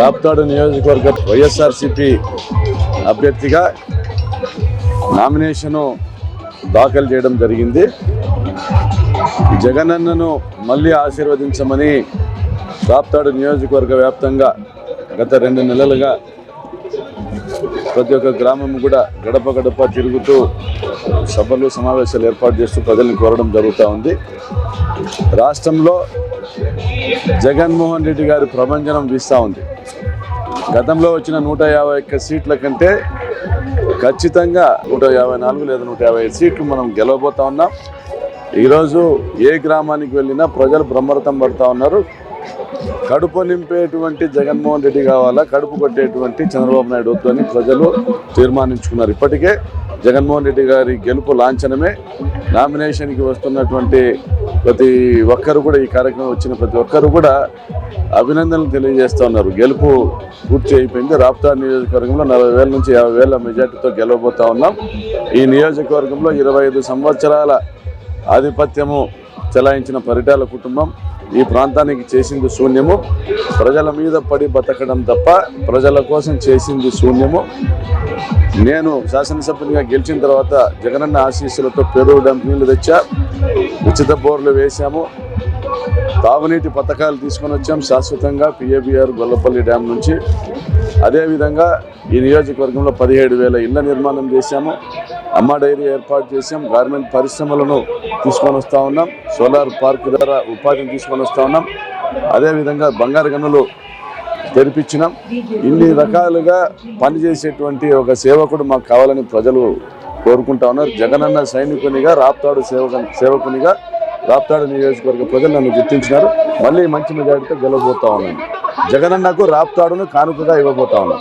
రాప్తాడు నియోజకవర్గ వైఎస్ఆర్సిపి అభ్యర్థిగా నామినేషను దాఖలు చేయడం జరిగింది. జగనన్నను మళ్ళీ ఆశీర్వదించమని రాప్తాడు నియోజకవర్గ వ్యాప్తంగా గత రెండు నెలలుగా ప్రతి ఒక్క గ్రామం కూడా గడప గడప తిరుగుతూ సభలు సమావేశాలు ఏర్పాటు చేస్తూ ప్రజల్ని కోరడం జరుగుతూ ఉంది. రాష్ట్రంలో జగన్మోహన్ రెడ్డి గారి ప్రభంజనం వీస్తూ ఉంది. గతంలో వచ్చిన నూట యాభై ఒక్క సీట్ల కంటే ఖచ్చితంగా నూట యాభై నాలుగు లేదా నూట యాభై ఐదు సీట్లు మనం గెలవబోతా ఉన్నాం. ఈరోజు ఏ గ్రామానికి వెళ్ళినా ప్రజలు బ్రహ్మరథం పడుతూ ఉన్నారు. కడుపు నింపేటువంటి జగన్మోహన్ రెడ్డి కావాలా? కడుపు కొట్టేటువంటి చంద్రబాబు నాయుడు అని ప్రజలు తీర్మానించుకున్నారు. ఇప్పటికే జగన్మోహన్ రెడ్డి గారి గెలుపు లాంఛనమే. నామినేషన్కి వస్తున్నటువంటి ప్రతి ఒక్కరు కూడా ఈ కార్యక్రమం వచ్చిన ప్రతి ఒక్కరు కూడా అభినందనలు తెలియజేస్తూ ఉన్నారు. గెలుపు పూర్తి అయిపోయింది. రాప్తా నియోజకవర్గంలో నలభై వేల నుంచి యాభై వేల మెజార్టీతో గెలవబోతా ఉన్నాం. ఈ నియోజకవర్గంలో ఇరవై ఐదు సంవత్సరాల ఆధిపత్యము చెలాయించిన పరిటాల కుటుంబం ఈ ప్రాంతానికి చేసింది శూన్యము. ప్రజల మీద పడి బతకడం తప్ప ప్రజల కోసం చేసింది శూన్యము. నేను శాసనసభ్యునిగా గెలిచిన తర్వాత జగనన్న ఆశీస్సులతో పెరుగు డంపింగ్లు తెచ్చా. ఉచిత బోర్లు వేశాము. తాగునీటి పథకాలు తీసుకొని వచ్చాం శాశ్వతంగా పిఏబిఆర్ గొల్లపల్లి డ్యామ్ నుంచి. అదేవిధంగా ఈ నియోజకవర్గంలో పదిహేడు వేల ఇళ్ళ నిర్మాణం చేశాము. అమ్మ డైరీ ఏర్పాటు చేసాం గార్మెంట్ పరిశ్రమలను తీసుకొని వస్తూ ఉన్నాం. సోలార్ పార్క్ ద్వారా ఉపాధిని తీసుకొని వస్తూ ఉన్నాం. అదేవిధంగా బంగారు గనులు తెరిపించినాం. ఇన్ని రకాలుగా పనిచేసేటువంటి ఒక సేవకుడు మాకు కావాలని ప్రజలు కోరుకుంటా ఉన్నారు. జగనన్న సైనికునిగా రాప్తాడు సేవక సేవకునిగా రాప్తాడు నియోజకవర్గ ప్రజలు నన్ను గుర్తించినారు. మళ్ళీ మంచి మెజార్టీతో గెలవబోతా ఉన్నాను జగనన్నకు రాప్తాడును కానుకగా ఇవ్వబోతా ఉన్నాను